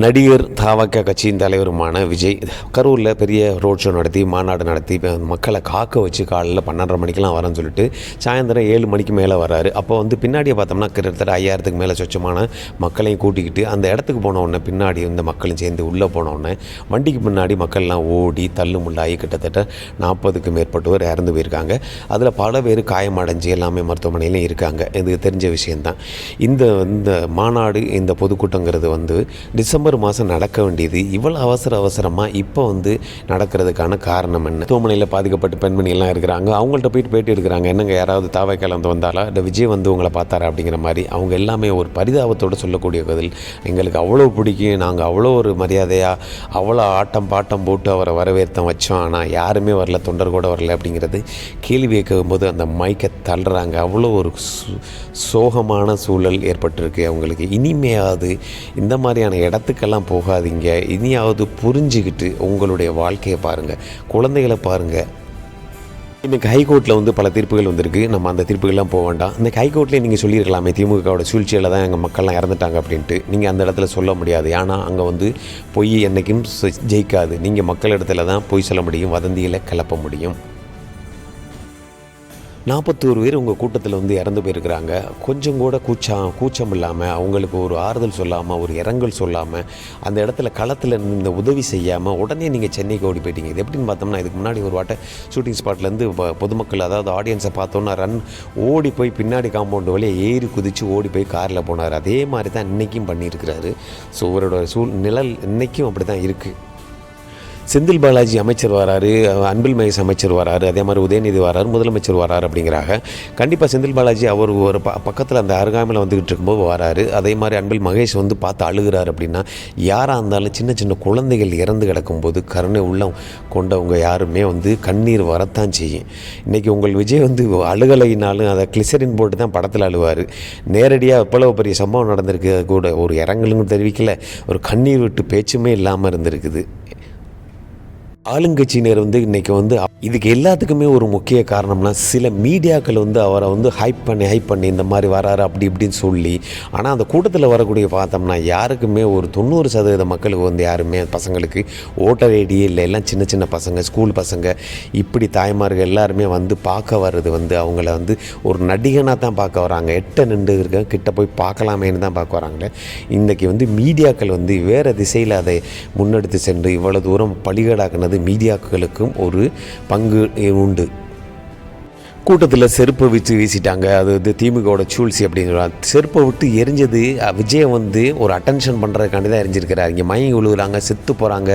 நடிகர் தாவக கட்சியின் தலைவருமான விஜய் கரூரில் பெரிய ரோட் ஷோ நடத்தி மாநாடு நடத்தி மக்களை காக்க வச்சு காலையில் பன்னெண்டரை மணிக்கெலாம் வரேன்னு சொல்லிட்டு சாயந்தரம் ஏழு மணிக்கு மேலே வராரு. அப்போ வந்து பின்னாடியே பார்த்தோம்னா கிட்டத்தட்ட ஐயாயிரத்துக்கு மேலே சொச்சமான மக்களையும் கூட்டிக்கிட்டு அந்த இடத்துக்கு போன உடனே பின்னாடி இந்த மக்களும் சேர்ந்து உள்ளே போன உடனே வண்டிக்கு பின்னாடி மக்கள்லாம் ஓடி தள்ளு முள்ளாகி கிட்டத்தட்ட நாற்பதுக்கு மேற்பட்டவர் இறந்து போயிருக்காங்க. அதில் பல பேர் காயமடைஞ்சு எல்லாமே மருத்துவமனையிலும் இருக்காங்க. இது தெரிஞ்ச விஷயந்தான் இந்த இந்த மாநாடு இந்த பொதுக்கூட்டங்கிறது வந்து டிசம்பர் மாதம் நடக்க வேண்டியது இவ்வளோ அவசர அவசரமாக இப்போ வந்து நடக்கிறதுக்கான காரணம் என்ன? தூமனையில் பாதிக்கப்பட்ட பெண்மணியெல்லாம் இருக்கிறாங்க. அவங்கள்ட்ட போயிட்டு பேட்டி எடுக்கிறாங்க. என்னங்க யாராவது தாவை கலந்து வந்தாலா? இந்த விஜய் வந்து உங்களை பார்த்தாரா? அப்படிங்கிற மாதிரி அவங்க எல்லாமே ஒரு பரிதாபத்தோடு சொல்லக்கூடிய பதில். எங்களுக்கு அவ்வளோ பிடிக்கும். நாங்கள் அவ்வளோ ஒரு மரியாதையாக அவ்வளோ ஆட்டம் பாட்டம் போட்டு அவரை வரவேற்றம் வச்சோம். ஆனால் யாருமே வரல தொண்டர் கூட வரல அப்படிங்கிறது கேள்வி கேட்கும்போது அந்த மைக்கை தள்ளுறாங்க. அவ்வளோ ஒரு சு- சோகமான சூழல் ஏற்பட்டிருக்கு அவங்களுக்கு. இனிமையாவது இந்த மாதிரியான இடத்துக்கெல்லாம் போகாதீங்க. இனியாவது புரிஞ்சுக்கிட்டு உங்களுடைய வாழ்க்கையை பாருங்கள் குழந்தைகளை பாருங்கள் இன்றைக்கி ஹைகோர்ட்டில் வந்து பல தீர்ப்புகள் வந்திருக்கு. நம்ம அந்த தீர்ப்புகள்லாம் போக வேண்டாம். இந்த ஹைகோர்ட்லேயே நீங்கள் சொல்லியிருக்கலாமே திமுகவோட சூழ்ச்சியில் தான் எங்கள் மக்கள்லாம் இறந்துட்டாங்க அப்படின்ட்டு. நீங்கள் அந்த இடத்துல சொல்ல முடியாது. ஏன்னா அங்கே வந்து பொய் என்றைக்கும் ஜெயிக்காது. நீங்கள் மக்கள் இடத்துல தான் பொய் சொல்ல முடியும். வதந்தியில் கிளப்ப முடியும். நாற்பத்தோரு பேர் உங்கள் கூட்டத்தில் வந்து இறந்து போயிருக்கிறாங்க. கொஞ்சம் கூட கூச்சம் கூச்சம் இல்லாமல் அவங்களுக்கு ஒரு ஆறுதல் சொல்லாமல் ஒரு இரங்கல் சொல்லாமல் அந்த இடத்துல களத்தில் இந்த உதவி செய்யாமல் உடனே நீங்கள் சென்னைக்கு ஓடி போயிட்டீங்க. இது எப்படின்னு பார்த்தோம்னா இதுக்கு முன்னாடி ஒரு வாட்டை ஷூட்டிங் ஸ்பாட்லேருந்து பொதுமக்கள் அதாவது ஆடியன்ஸை பார்த்தோன்னா ரன் ஓடி போய் பின்னாடி காம்பவுண்டு வழியாக ஏறி குதித்து ஓடி போய் காரில் போனார். அதே மாதிரி தான் இன்றைக்கும் பண்ணியிருக்கிறாரு. ஸோ இவரோட சூழ் நிழல் இன்றைக்கும் அப்படி தான் இருக்குது செந்தில் பாலாஜி அமைச்சர் வராரு அன்பில் மகேஷ் அமைச்சர் வராரு அதே மாதிரி உதயநிதி வராரு முதலமைச்சர் வராரு அப்படிங்கிறாங்க. கண்டிப்பாக செந்தில் பாலாஜி அவர் ஒரு ப பக்கத்தில் அந்த அருகாமையில் வந்துக்கிட்டு இருக்கும்போது வராரு. அதே மாதிரி அன்பில் மகேஷ் வந்து பார்த்து அழுகிறார் அப்படின்னா யாராக இருந்தாலும் சின்ன சின்ன குழந்தைகள் இறந்து கிடக்கும்போது கருணை உள்ளம் கொண்டவங்க யாருமே வந்து கண்ணீர் வரத்தான் செய்யும். இன்றைக்கி உங்கள் விஜய் வந்து அழுகலைனாலும் அதை கிளிசரின் போட்டு தான் படத்தில் அழுவார். நேரடியாக எவ்வளவு பெரிய சம்பவம் நடந்திருக்கு அது கூட ஒரு இரங்கலும் தெரிவிக்கல ஒரு கண்ணீர் விட்டு பேச்சுமே இல்லாமல் இருந்திருக்குது. ஆளுங்கட்சியினர் வந்து இன்றைக்கி வந்து இதுக்கு எல்லாத்துக்குமே ஒரு முக்கிய காரணம்னா சில மீடியாக்கள் வந்து அவரை வந்து ஹைப் பண்ணி ஹைப் பண்ணி இந்த மாதிரி வராரு அப்படி இப்படின்னு சொல்லி ஆனால் அந்த கூட்டத்தில் வரக்கூடிய பார்த்தோம்னா யாருக்குமே ஒரு தொண்ணூறு சதவீத மக்களுக்கு வந்து யாருமே பசங்களுக்கு ஓட்டர் ஐடியே இல்லை எல்லாம் சின்ன சின்ன பசங்க ஸ்கூல் பசங்க இப்படி தாய்மார்கள் எல்லாருமே வந்து பார்க்க வர்றது வந்து அவங்கள வந்து ஒரு நடிகனாக தான் பார்க்க வராங்க. எட்ட நின்று இருக்க கிட்ட போய் பார்க்கலாமேன்னு தான் பார்க்க வராங்களே. இன்றைக்கி வந்து மீடியாக்கள் வந்து வேறு திசையில் அதை முன்னெடுத்து சென்று இவ்வளோ தூரம் பலிகடாக்குனது மீடியாக்களுக்கும் ஒரு பங்கு உண்டு. கூட்டத்தில் செருப்பை வச்சு வீசிட்டாங்க. அது வந்து திமுகவோட சூழ்ச்சி அப்படிங்கிற செருப்பை விட்டு எரிஞ்சது விஜயை வந்து ஒரு அட்டென்ஷன் பண்ணுறதுக்காண்டி தான் எரிஞ்சிருக்கிறார். இங்கே மயங்கி விழுகுறாங்க செத்து போகிறாங்க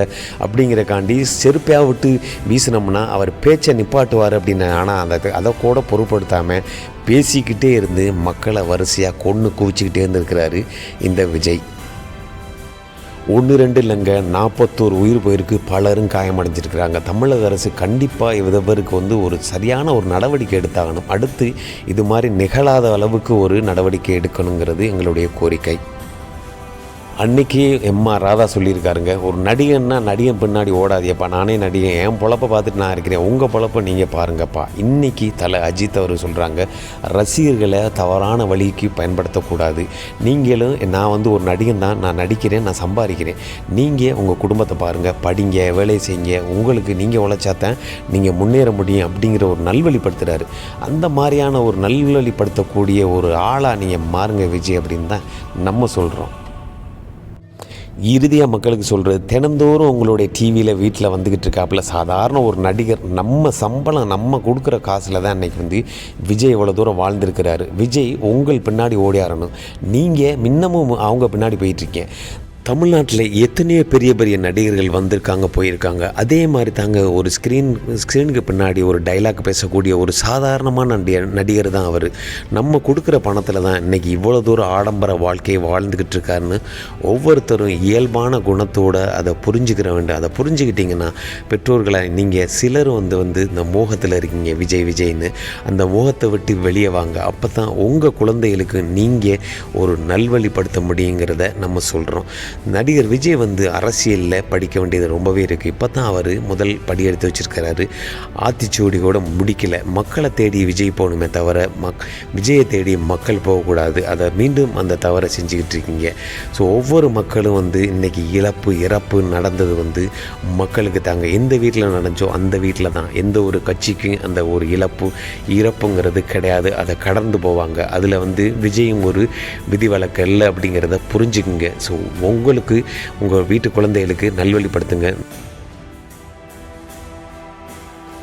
அப்படிங்கிறக்காண்டி செருப்பையாக விட்டு வீசினோம்னா அவர் பேச்சை நிப்பாட்டுவார் அப்படின்னு. ஆனால் அந்த அதை கூட பொருட்படுத்தாமல் பேசிக்கிட்டே இருந்து மக்களை வரிசையாக கொன்று குவிச்சிக்கிட்டே இருந்திருக்கிறாரு இந்த விஜய். ஒன்று ரெண்டு இல்லைங்க நாற்பத்தோரு உயிர் போயிருக்கு பலரும் காயமடைஞ்சிருக்கிறாங்க. தமிழக அரசு கண்டிப்பாக இவருக்கு வந்து ஒரு சரியான ஒரு நடவடிக்கை எடுத்தாகணும். அடுத்து இது மாதிரி நிகழாத அளவுக்கு ஒரு நடவடிக்கை எடுக்கணுங்கிறது எங்களுடைய கோரிக்கை. அன்னைக்கு எம்ஆர் ராதா சொல்லியிருக்காருங்க ஒரு நடிகன்னா நடிகன் பின்னாடி ஓடாதியப்பா நானே நடிகன். என் பொழப்பை பார்த்துட்டு நான் இருக்கிறேன். உங்கள் பொழப்பை நீங்கள் பாருங்கப்பா. இன்னைக்கு தலை அஜித் அவர் சொல்கிறாங்க ரசிகர்களை தவறான வழிக்கு பயன்படுத்தக்கூடாது. நீங்களும் நான் வந்து ஒரு நடிகன் தான். நான் நடிக்கிறேன். நான் சம்பாதிக்கிறேன். நீங்கள் உங்கள் குடும்பத்தை பாருங்கள் படிங்க வேலை செய்யுங்க. உங்களுக்கு நீங்கள் உழைச்சாத்தான் நீங்கள் முன்னேற முடியும். அப்படிங்கிற ஒரு நல்வழிப்படுத்துகிறாரு அந்த மாதிரியான ஒரு நல்வழிப்படுத்தக்கூடிய ஒரு ஆளாக நீங்கள் மாறுங்க விஜய் அப்படின்னு தான் நம்ம சொல்கிறோம் இறுதியாக மக்களுக்கு சொல்கிறது தினந்தோறும் உங்களுடைய டிவியில் வீட்டில் வந்துக்கிட்டு இருக்காப்புல சாதாரண ஒரு நடிகர் நம்ம சம்பளம் நம்ம கொடுக்குற காசில் தான் இன்றைக்கி வந்து விஜய் இவ்வளோ தூரம் வாழ்ந்திருக்கிறாரு. விஜய் உங்கள் பின்னாடி ஓடியாரணும். நீங்கள் முன்னமும் அவங்க பின்னாடி போயிட்டுருக்கீங்க தமிழ்நாட்டில் எத்தனையோ பெரிய பெரிய நடிகர்கள் வந்திருக்காங்க போயிருக்காங்க. அதே மாதிரி தாங்க ஒரு ஸ்க்ரீன் ஸ்க்ரீனுக்கு பின்னாடி ஒரு டைலாக் பேசக்கூடிய ஒரு சாதாரணமான நடிகர் நடிகர் தான் அவர். நம்ம கொடுக்குற பணத்தில் தான் இன்றைக்கி இவ்வளோ தூரம் ஆடம்பர வாழ்க்கையை வாழ்ந்துக்கிட்டு இருக்காருன்னு ஒவ்வொருத்தரும் இயல்பான குணத்தோடு அதை புரிஞ்சுக்கிற வேண்டும் அதை புரிஞ்சுக்கிட்டிங்கன்னா பெற்றோர்களை நீங்கள் சிலர் வந்து வந்து இந்த மோகத்தில் இருக்கீங்க விஜய் விஜய்னு. அந்த மோகத்தை விட்டு வெளியே வாங்க. அப்போ தான் உங்கள் குழந்தைகளுக்கு நீங்கள் ஒரு நல்வழிப்படுத்த முடியுங்கிறத நம்ம சொல்கிறோம் நடிகர் விஜய் வந்து அரசியலில் படிக்க வேண்டியது ரொம்பவே இருக்குது இப்போ தான் அவர் முதல் படி எடுத்து வச்சிருக்கிறாரு ஆத்திச்சூடி கூட முடிக்கல. மக்களை தேடி விஜய் போகணுமே தவிர மக் விஜயை தேடி மக்கள் போகக்கூடாது. அதை மீண்டும் அந்த தவறை செஞ்சுக்கிட்டு இருக்கீங்க. ஸோ ஒவ்வொரு மக்களும் வந்து இன்றைக்கி இழப்பு இறப்பு நடந்தது வந்து மக்களுக்கு தாங்க. எந்த வீட்டில் நடந்தோ அந்த வீட்டில் தான். எந்த ஒரு கட்சிக்கும் அந்த ஒரு இழப்பு இறப்புங்கிறது கிடையாது. அதை கடந்து போவாங்க. அதில் வந்து விஜயும் ஒரு விதிவிலக்கு இல்லை அப்படிங்கிறத புரிஞ்சுக்குங்க. ஸோ உங்களுக்கு உங்கள் வீட்டு குழந்தைகளுக்கு நல்வழிப்படுத்துங்க.